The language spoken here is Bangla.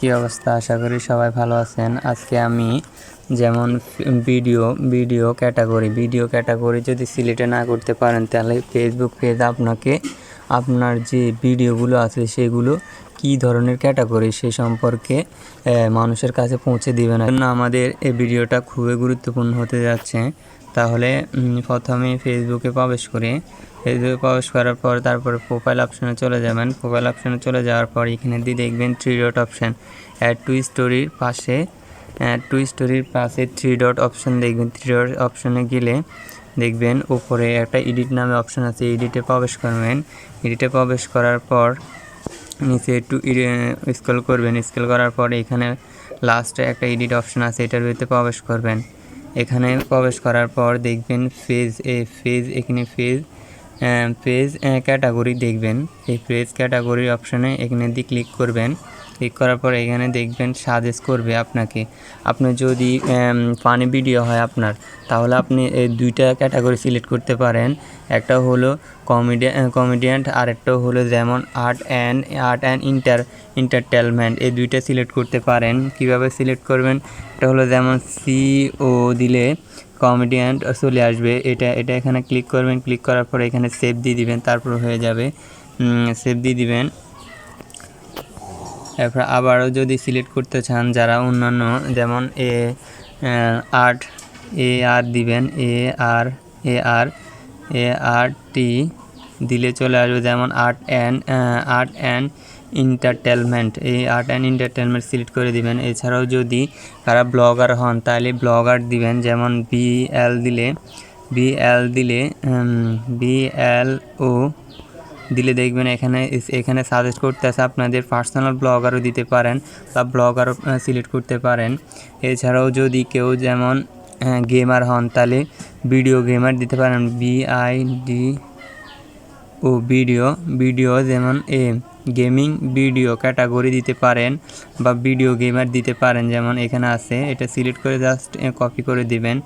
কি অবস্থা? আশা করি সবাই ভালো আছেন। আজকে আমি যেমন video video category video category যদি সিলেক্টে না করতে পারেন, তাহলে ফেসবুক পেজ আপনাকে, আপনার যে ভিডিওগুলো আছে, সেগুলো কি ধরনের ক্যাটাগরি, সে সম্পর্কে মানুষের কাছে পৌঁছে দিবে না। আমাদের এই ভিডিওটা খুবই গুরুত্বপূর্ণ হতে যাচ্ছে। তাহলে প্রথমে ফেসবুকে প্রবেশ করে ফেসবুকে প্রবেশ করার পর তারপরে প্রোফাইল অপশানে চলে যাবেন। প্রোফাইল অপশনে চলে যাওয়ার পর এখানে দিয়ে দেখবেন three dot option add to স্টোরির পাশে টু স্টোরির পাশে থ্রি ডট অপশান দেখবেন। থ্রি ডট অপশানে গেলে দেখবেন উপরে একটা এডিট নামে অপশান আছে এডিটে প্রবেশ করবেন। এডিটে প্রবেশ করার পর নিচে একটু স্ক্রল করবেন। স্কেল করার পর এখানে লাস্টে একটা এডিট অপশান আছে, এটার ভিতরে প্রবেশ করবেন। এখানে প্রবেশ করার পর দেখবেন ফেজ এ ফেজ এখানে ফেজ পেজ ক্যাটাগরি দেখবেন। এই পেজ ক্যাটাগরি অপশানে এখানে দিয়ে ক্লিক করবেন। ক্লিক করার পর এখানে দেখবেন সাজেস্ট করবে আপনাকে। আপনি যদি পানি ভিডিও হয় আপনার, তাহলে আপনি এই দুইটা ক্যাটাগরি সিলেক্ট করতে পারেন। একটা হলো কমেডি কমেডিয়ান আর একটা হলো যেমন art and art and inter entertainment এই দুইটা সিলেক্ট করতে পারেন। কীভাবে সিলেক্ট করবেন? এটা হলো যেমন সিও দিলে কমেডিয়ান চলে আসবে। এটা এটা এখানে ক্লিক করবেন ক্লিক করার পর এখানে সেভ দিয়ে দিবেন, তারপর হয়ে যাবে। সেভ দিয়ে দিবেন। এরপর আবারও যদি সিলেক্ট করতে চান, যারা অন্যান্য যেমন এ আর্ট এ আর দিবেন এ আর এ আর এ আর টি দিলে চলে আসবে যেমন art and art and entertainment এই আর্ট অ্যান্ড এন্টারটেনমেন্ট সিলেক্ট করে দিবেন। এছাড়াও যদি তারা ব্লগার হন, তাহলে ব্লগার দিবেন, যেমন বি এল দিলে বি এল দিলে বি এল ও দিলে দেখবেন এখানে এখানে সাজেস্ট করতে আছে আপনাদের পার্সোনাল ব্লগারও দিতে পারেন বা ব্লগারও সিলেক্ট করতে পারেন। এছাড়াও যদি কেউ যেমন গেমার হন, তাহলে ভিডিও গেমার দিতে পারেন। B I D O video video যেমন এ গেমিং ভিডিও ক্যাটাগরি দিতে পারেন বা ভিডিও গেমার দিতে পারেন, যেমন এখানে আছে, এটা সিলেক্ট করে জাস্ট কপি করে দিবেন।